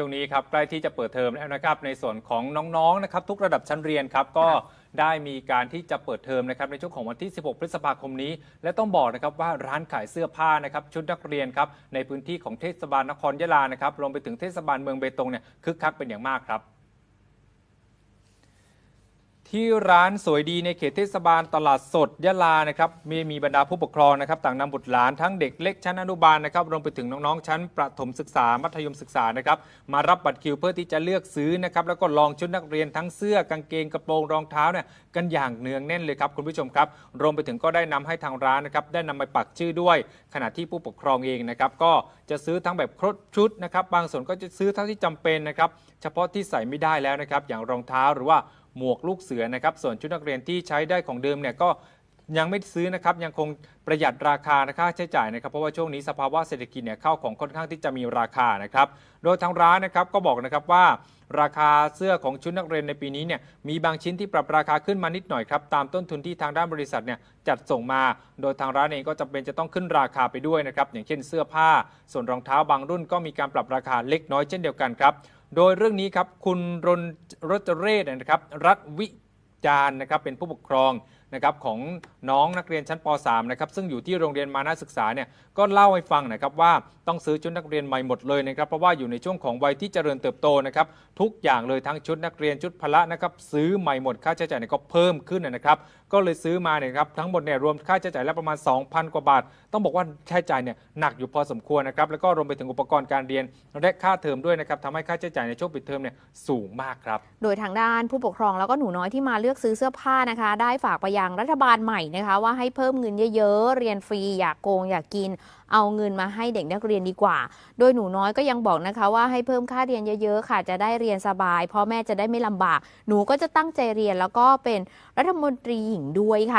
ช่วงนี้ครับใกล้ที่จะเปิดเทอมแล้วนะครับ ในส่วนของน้องๆนะครับ ทุกระดับชั้นเรียนครับก็ได้มีการที่จะเปิดเทอมนะครับในช่วงของวันที่ 16 พฤษภาคมนี้ และต้องบอกนะครับว่าร้านขายเสื้อผ้านะครับชุดนักเรียนครับในพื้นที่ของเทศบาลนครยะลานะครับรวมไปถึงเทศบาลเมืองเบตงเนี่ยคึกคักเป็นอย่างมากครับ ที่ร้านสวยดีในเขตเทศบาลตลาดสดยะลานะครับมีมีบรรดาผู้ปกครองนะครับต่างนำบุตรหลานทั้งเด็กเล็กชั้นอนุบาลนะครับรวมไปถึงน้องๆ ชั้นประถมศึกษามัธยมศึกษานะครับมารับบัตรคิวเพื่อที่จะเลือกซื้อนะครับแล้วก็ลองชุดนักเรียนทั้งเสื้อกางเกงกระโปรงรองเท้าเนี่ยกันอย่างเนืองแน่นเลยครับคุณผู้ชมครับ รวมไปถึงก็ได้นำให้ทางร้านนะครับได้นำไปปักชื่อด้วย ขณะที่ผู้ปกครองเองนะครับก็จะซื้อทั้งแบบครบชุดนะครับบางส่วนก็จะซื้อเท่าที่จำเป็นนะครับเฉพาะที่ใส่ไม่ได้แล้วนะครับอย่างรองเท้าหรือว่า หมวกลูกเสือนะครับ ส่วนชุดนักเรียนที่ใช้ได้ของเดิมเนี่ยก็ยังไม่ซื้อนะครับยังคงประหยัดราคาค่าใช้จ่ายนะครับเพราะว่าช่วงนี้สภาวะเศรษฐกิจเนี่ยเข้าของค่อนข้างที่จะมีราคานะครับโดยทางร้านนะครับก็บอกนะครับว่า ราคาเสื้อของชุดนักเรียนในปีนี้เนี่ยมีบางชิ้นที่ปรับราคาขึ้นมานิดหน่อยครับตามต้นทุนที่ทางด้านบริษัทเนี่ยจัดส่งมา โดยทางร้านเองก็จำเป็นจะต้องขึ้นราคาไปด้วยนะครับอย่างเช่นเสื้อผ้า ส่วนรองเท้าบางรุ่นก็มีการปรับราคาเล็กน้อยเช่นเดียวกันครับ โดยเรื่องนี้ครับคุณรนรจเรศนะครับรักวิจารณ์นะครับเป็นผู้ปกครอง นะครับของน้องนักเรียนชั้นป .3 นะครับซึ่งอยู่ที่โรงเรียนมานาศึกษาเนี่ยก็เล่าให้ฟังนะครับว่าต้องซื้อชุดนักเรียนใหม่หมดเลยนะครับเพราะว่าอยู่ในช่วงของวัยที่เจริญเติบโตนะครับทุกอย่างเลยทั้งชุดนักเรียนชุดพละนะครับซื้อใหม่หมดค่าใช้จ่ายเนี่ยก็เพิ่มขึ้นนะครับก็เลยซื้อมาเนี่ยครับทั้งหมดเนี่ยรวมค่าใช้จ่ายแล้วประมาณ 2,000 กว่าบาท ต้องบอกว่าใช้จ่ายเนี่ยหนักอยู่พอสมควรนะครับแล้วก็รวมไปถึงอุปกรณ์การเรียนและค่าเทอมด้วยนะครับทำให้ค่าใช้จ่ายในช่วงปิดเทอมเนี่ยสูงมากครับโดยทางด้านผู้ปกครองแล้วก็หนูน้อยที่มาเลือกซื้อเสื้อผ้านะคะ ได้ฝากไปยังรัฐบาลใหม่นะคะ ว่าให้เพิ่มเงินเยอะๆ เรียนฟรี อยากโกงอยากกิน เอาเงินมาให้เด็กนักเรียนดีกว่า โดยหนูน้อยก็ยังบอกนะคะ ว่าให้เพิ่มค่าเรียนเยอะๆค่ะจะได้เรียนสบายพ่อแม่จะได้ไม่ลำบาก หนูก็จะตั้งใจเรียนแล้วก็เป็นรัฐมนตรีหญิงด้วยค่ะ